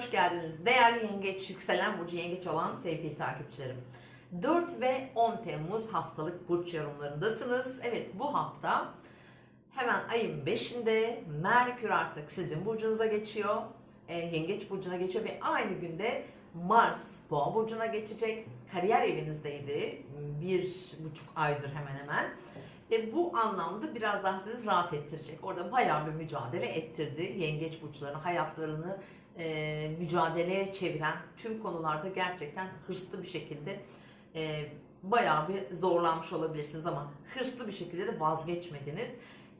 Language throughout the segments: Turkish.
hoş geldiniz. Değerli yengeç, yükselen burcu yengeç olan sevgili takipçilerim. 4 ve 10 Temmuz haftalık burç yorumlarındasınız. Evet bu hafta hemen ayın 5'inde Merkür artık sizin burcunuza geçiyor. E, yengeç burcuna geçiyor ve aynı günde Mars boğa burcuna geçecek. Kariyer evinizdeydi. Bir buçuk aydır hemen hemen. Ve bu anlamda biraz daha sizi rahat ettirecek. Orada bayağı bir mücadele ettirdi. Yengeç burçlarını, hayatlarını e, mücadeleye çeviren tüm konularda gerçekten hırslı bir şekilde e, bayağı bir zorlanmış olabilirsiniz ama hırslı bir şekilde de vazgeçmediniz.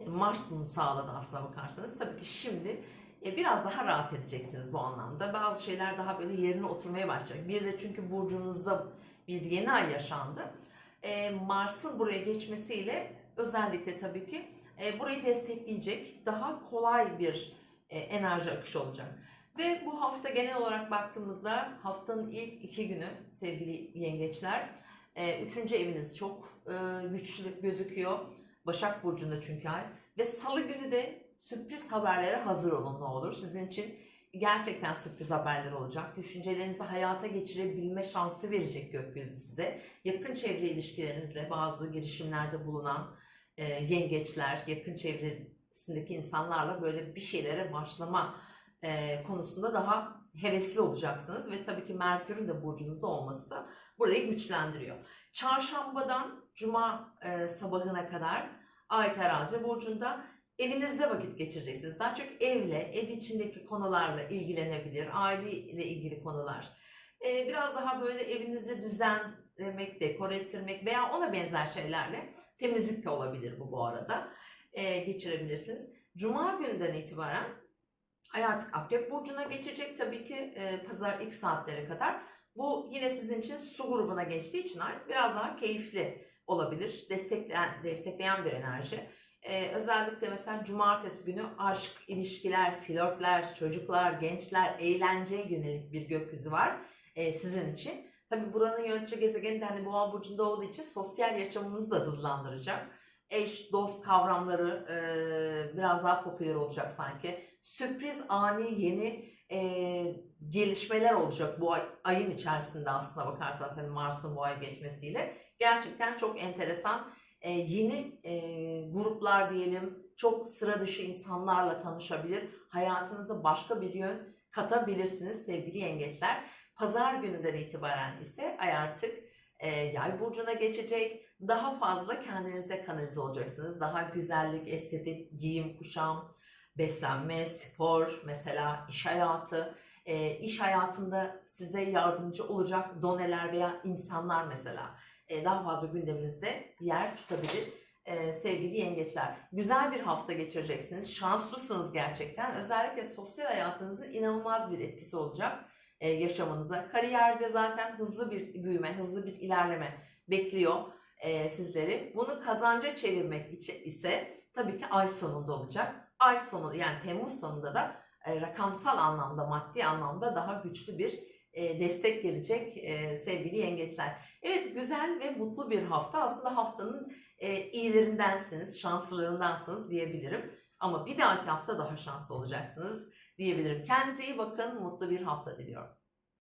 E, Mars bunu sağladı aslına bakarsanız. Tabii ki şimdi e, biraz daha rahat edeceksiniz bu anlamda. Bazı şeyler daha böyle yerine oturmaya başlayacak. Bir de çünkü burcunuzda bir yeni ay yaşandı. E, Mars'ın buraya geçmesiyle özellikle tabii ki e, burayı destekleyecek daha kolay bir e, enerji akışı olacak. Ve bu hafta genel olarak baktığımızda haftanın ilk iki günü sevgili yengeçler. e, Üçüncü eviniz çok e, güçlü gözüküyor. Başak Burcu'nda çünkü ay. Ve salı günü de sürpriz haberlere hazır olun ne olur. Sizin için gerçekten sürpriz haberler olacak. Düşüncelerinizi hayata geçirebilme şansı verecek gökyüzü size. Yakın çevre ilişkilerinizle bazı girişimlerde bulunan e, yengeçler, yakın çevresindeki insanlarla böyle bir şeylere başlama e, konusunda daha hevesli olacaksınız ve tabii ki Merkür'ün de burcunuzda olması da burayı güçlendiriyor. Çarşambadan Cuma e, sabahına kadar Ay Terazi burcunda evinizde vakit geçireceksiniz. Daha çok evle, ev içindeki konularla ilgilenebilir, aile ile ilgili konular. E, biraz daha böyle evinizi düzenlemek, dekor ettirmek veya ona benzer şeylerle temizlik de olabilir bu bu arada. E, geçirebilirsiniz. Cuma günden itibaren Ay artık Akrep Burcu'na geçecek tabii ki e, pazar ilk saatlere kadar. Bu yine sizin için su grubuna geçtiği için ay biraz daha keyifli olabilir. Destekleyen, destekleyen bir enerji. E, özellikle mesela cumartesi günü aşk, ilişkiler, flörtler, çocuklar, gençler, eğlenceye yönelik bir gökyüzü var e, sizin için. Tabii buranın yönetici gezegeni de hani boğa burcunda olduğu için sosyal yaşamınızı da hızlandıracak. Eş, dost kavramları e, biraz daha popüler olacak sanki sürpriz ani yeni e, gelişmeler olacak bu ay, ayın içerisinde aslına bakarsanız hani Mars'ın bu ay geçmesiyle. Gerçekten çok enteresan e, yeni e, gruplar diyelim çok sıra dışı insanlarla tanışabilir. Hayatınıza başka bir yön katabilirsiniz sevgili yengeçler. Pazar gününden itibaren ise ay artık e, yay burcuna geçecek. Daha fazla kendinize kanalize olacaksınız. Daha güzellik, estetik, giyim, kuşam, beslenme, spor, mesela iş hayatı, e, iş hayatında size yardımcı olacak doneler veya insanlar mesela e, daha fazla gündeminizde yer tutabilir. E, sevgili yengeçler, güzel bir hafta geçireceksiniz. Şanslısınız gerçekten. Özellikle sosyal hayatınızın inanılmaz bir etkisi olacak e, yaşamınıza. Kariyerde zaten hızlı bir büyüme, hızlı bir ilerleme bekliyor e, sizleri. Bunu kazanca çevirmek için ise tabii ki ay sonunda olacak ay sonu yani Temmuz sonunda da e, rakamsal anlamda, maddi anlamda daha güçlü bir e, destek gelecek e, sevgili yengeçler. Evet güzel ve mutlu bir hafta. Aslında haftanın iyilerindensiniz, şanslılarındansınız diyebilirim. Ama bir dahaki hafta daha şanslı olacaksınız diyebilirim. Kendinize iyi bakın, mutlu bir hafta diliyorum.